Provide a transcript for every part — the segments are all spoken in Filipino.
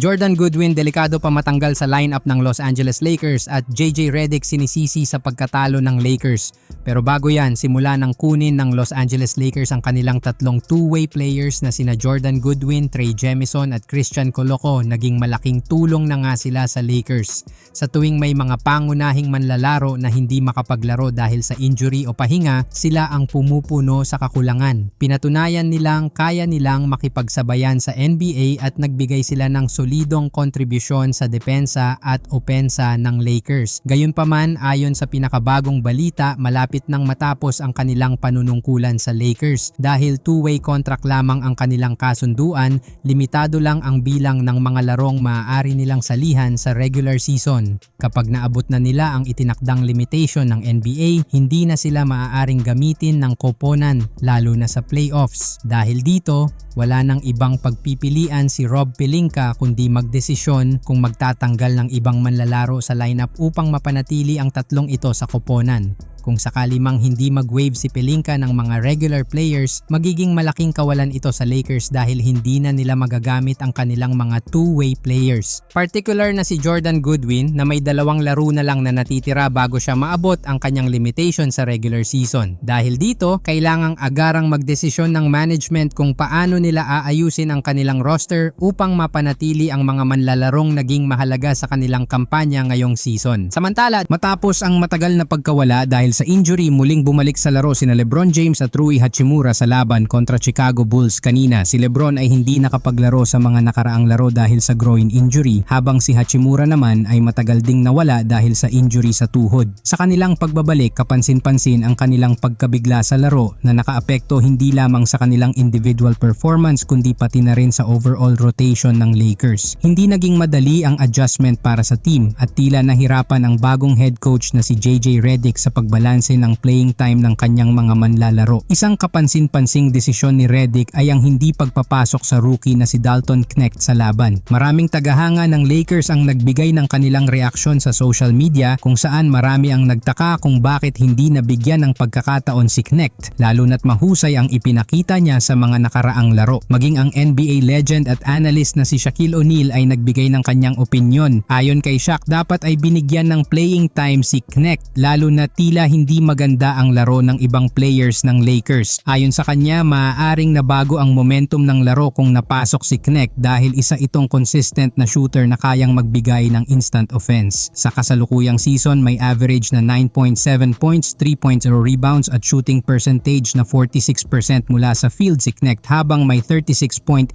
Jordan Goodwin delikado pa matanggal sa lineup ng Los Angeles Lakers at JJ Redick sinisisi sa pagkatalo ng Lakers. Pero bago yan, simula ng kunin ng Los Angeles Lakers ang kanilang tatlong two-way players na sina Jordan Goodwin, Trey Jemison at Christian Coloco, naging malaking tulong na nga sila sa Lakers. Sa tuwing may mga pangunahing manlalaro na hindi makapaglaro dahil sa injury o pahinga, sila ang pumupuno sa kakulangan. Pinatunayan nilang kaya nilang makipagsabayan sa NBA at nagbigay sila ng solidong kontribusyon sa depensa at opensa ng Lakers. Gayunpaman, ayon sa pinakabagong balita, malapit nang matapos ang kanilang panunungkulan sa Lakers. Dahil two-way contract lamang ang kanilang kasunduan, limitado lang ang bilang ng mga larong maaari nilang salihan sa regular season. Kapag naabot na nila ang itinakdang limitation ng NBA, hindi na sila maaaring gamitin ng koponan, lalo na sa playoffs. Dahil dito, wala nang ibang pagpipilian si Rob Pelinka kundi magdesisyon kung magtatanggal ng ibang manlalaro sa lineup upang mapanatili ang tatlong ito sa koponan. Kung sakali mang hindi mag-wave si Pelinka ng mga regular players, magiging malaking kawalan ito sa Lakers dahil hindi na nila magagamit ang kanilang mga two-way players. Particular na si Jordan Goodwin na may dalawang laro na lang na natitira bago siya maabot ang kanyang limitation sa regular season. Dahil dito, kailangang agarang magdesisyon ng management kung paano nila aayusin ang kanilang roster upang mapanatili ang mga manlalarong naging mahalaga sa kanilang kampanya ngayong season. Samantala, matapos ang matagal na pagkawala dahil sa injury, muling bumalik sa laro sina Lebron James at Rui Hachimura sa laban kontra Chicago Bulls kanina. Si Lebron ay hindi nakapaglaro sa mga nakaraang laro dahil sa groin injury, habang si Hachimura naman ay matagal ding nawala dahil sa injury sa tuhod. Sa kanilang pagbabalik, kapansin-pansin ang kanilang pagkabigla sa laro na nakaapekto hindi lamang sa kanilang individual performance kundi pati na rin sa overall rotation ng Lakers. Hindi naging madali ang adjustment para sa team at tila nahirapan ang bagong head coach na si JJ Redick sa pagbalik balanse ng playing time ng kanyang mga manlalaro. Isang kapansin-pansing desisyon ni Redick ay ang hindi pagpapasok sa rookie na si Dalton Knecht sa laban. Maraming tagahanga ng Lakers ang nagbigay ng kanilang reaksyon sa social media kung saan marami ang nagtaka kung bakit hindi nabigyan ng pagkakataon si Knecht lalo na't mahusay ang ipinakita niya sa mga nakaraang laro. Maging ang NBA legend at analyst na si Shaquille O'Neal ay nagbigay ng kanyang opinyon. Ayon kay Shaq, dapat ay binigyan ng playing time si Knecht lalo na tila hindi maganda ang laro ng ibang players ng Lakers. Ayon sa kanya, maaaring nabago ang momentum ng laro kung napasok si Knecht dahil isa itong consistent na shooter na kayang magbigay ng instant offense. Sa kasalukuyang season, may average na 9.7 points, 3.0 rebounds at shooting percentage na 46% mula sa field si Knecht habang may 36.8%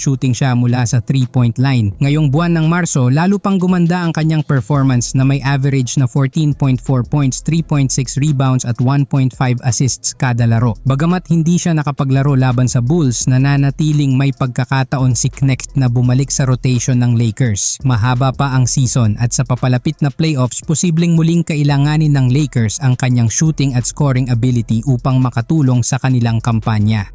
shooting siya mula sa 3-point line. Ngayong buwan ng Marso, lalo pang gumanda ang kanyang performance na may average na 14.4 points, 3 3.6 rebounds at 1.5 assists kada laro. Bagamat hindi siya nakapaglaro laban sa Bulls, nananatiling may pagkakataon si Knecht na bumalik sa rotation ng Lakers. Mahaba pa ang season at sa papalapit na playoffs, posibleng muling kailanganin ng Lakers ang kanyang shooting at scoring ability upang makatulong sa kanilang kampanya.